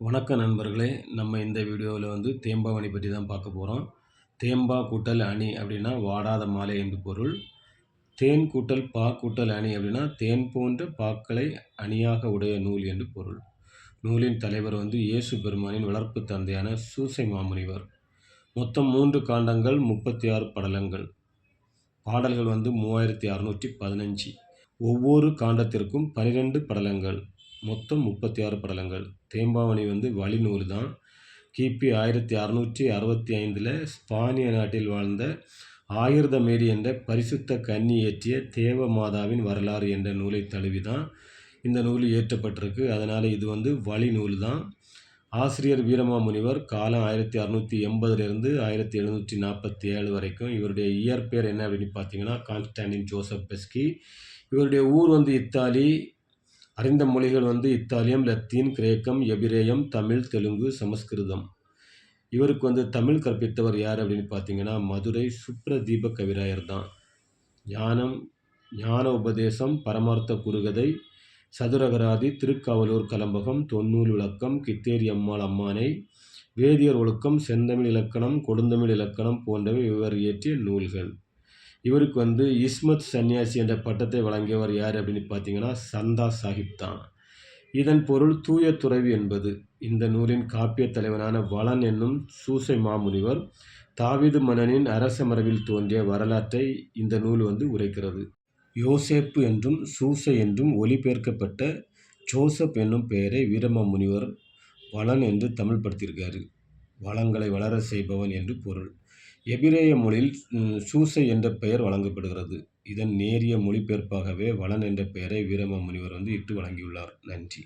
வணக்கம் நண்பர்களே. நம்ம இந்த வீடியோவில் வந்து தேம்பாவணி பற்றி தான் பார்க்க போகிறோம் தேம்பா கூட்டல் அணி அப்படின்னா வாடாத மாலை என்று பொருள். தேன் கூட்டல் பா கூட்டல் அணி அப்படின்னா தேன் போன்ற பாக்களை அணியாக உடைய நூல் என்று பொருள். நூலின் தலைவர் வந்து இயேசு பெருமானின் வளர்ப்பு தந்தையான சூசை மாமுனிவர். மொத்தம் மூன்று காண்டங்கள் முப்பத்தி ஆறு படலங்கள். பாடல்கள் வந்து மூவாயிரத்தி அறநூற்றி பதினஞ்சு. ஒவ்வொரு காண்டத்திற்கும் பனிரெண்டு படலங்கள். மொத்தம் முப்பத்தி ஆறு படலங்கள். தேம்பாவணி வந்து வழிநூல் தான். கிபி ஆயிரத்தி அறநூற்றி அறுபத்தி ஐந்தில் ஸ்பானிய நாட்டில் வாழ்ந்த ஆயுர்தமேரி என்ற பரிசுத்த கன்னி இயற்றிய தேவ மாதாவின் வரலாறு என்ற நூலை தழுவி தான் இந்த நூல் இயற்றப்பட்டிருக்கு. அதனால் இது வந்து வழி நூல் தான். ஆசிரியர் வீரமாமுனிவர் காலம் ஆயிரத்தி அறநூற்றி எண்பதுலேருந்து ஆயிரத்தி எழுநூற்றி நாற்பத்தி ஏழு வரைக்கும் இவருடைய இயற்பெயர் என்ன அப்படின்னு பார்த்தீங்கன்னா கான்ஸ்டாண்டின் ஜோசப் பெஸ்கி. இவருடைய ஊர் வந்து இத்தாலி அறிந்த மொழிகள் வந்து இத்தாலியம் லத்தீன் கிரேக்கம் எபிரேயம் தமிழ் தெலுங்கு சமஸ்கிருதம். இவருக்கு வந்து தமிழ் கற்பித்தவர் யார் அப்படின்னு பார்த்தீங்கன்னா மதுரை சுப்ரதீப கவிராயர் தான். ஞானம் ஞான உபதேசம் பரமார்த்த குறுகதை சதுரகராதி திருக்காவலூர் கலம்பகம் தொன்னூல் விளக்கம் கித்தேரி அம்மாள் அம்மானை வேதியர் ஒழுக்கம் செந்தமிழ் இலக்கணம் கொடுந்தமிழ் இலக்கணம் போன்றவை இவர் இயற்றிய நூல்கள். இவருக்கு வந்து இஸ்மத் சன்னியாசி என்ற பட்டத்தை வழங்கியவர் யார் அப்படின்னு பார்த்தீங்கன்னா சந்தா சாஹிப் தான். இதன் பொருள் தூய துறவி என்பது. இந்த நூலின் காப்பிய தலைவனான வளன் என்னும் சூசை மாமுனிவர் தாவிது மன்னனின் அரச மரபில் தோன்றிய வரலாற்றை இந்த நூல் வந்து உரைக்கிறது. யோசேப்பு என்றும் சூசை என்றும் ஒலிபெயர்க்கப்பட்ட ஜோசப் என்னும் பெயரை வீரமாமுனிவர் வளன் என்று தமிழ் படுத்தியிருக்காரு வளங்களை வளர செய்பவன் என்று பொருள். எபிரேய மொழியில் சூசை என்ற பெயர் வழங்கப்படுகிறது. இதன் நேரிய மொழிபெயர்ப்பாகவே வளன் என்ற பெயரை வீரமாமுனிவர் வந்து இட்டு வழங்கியுள்ளார். நன்றி.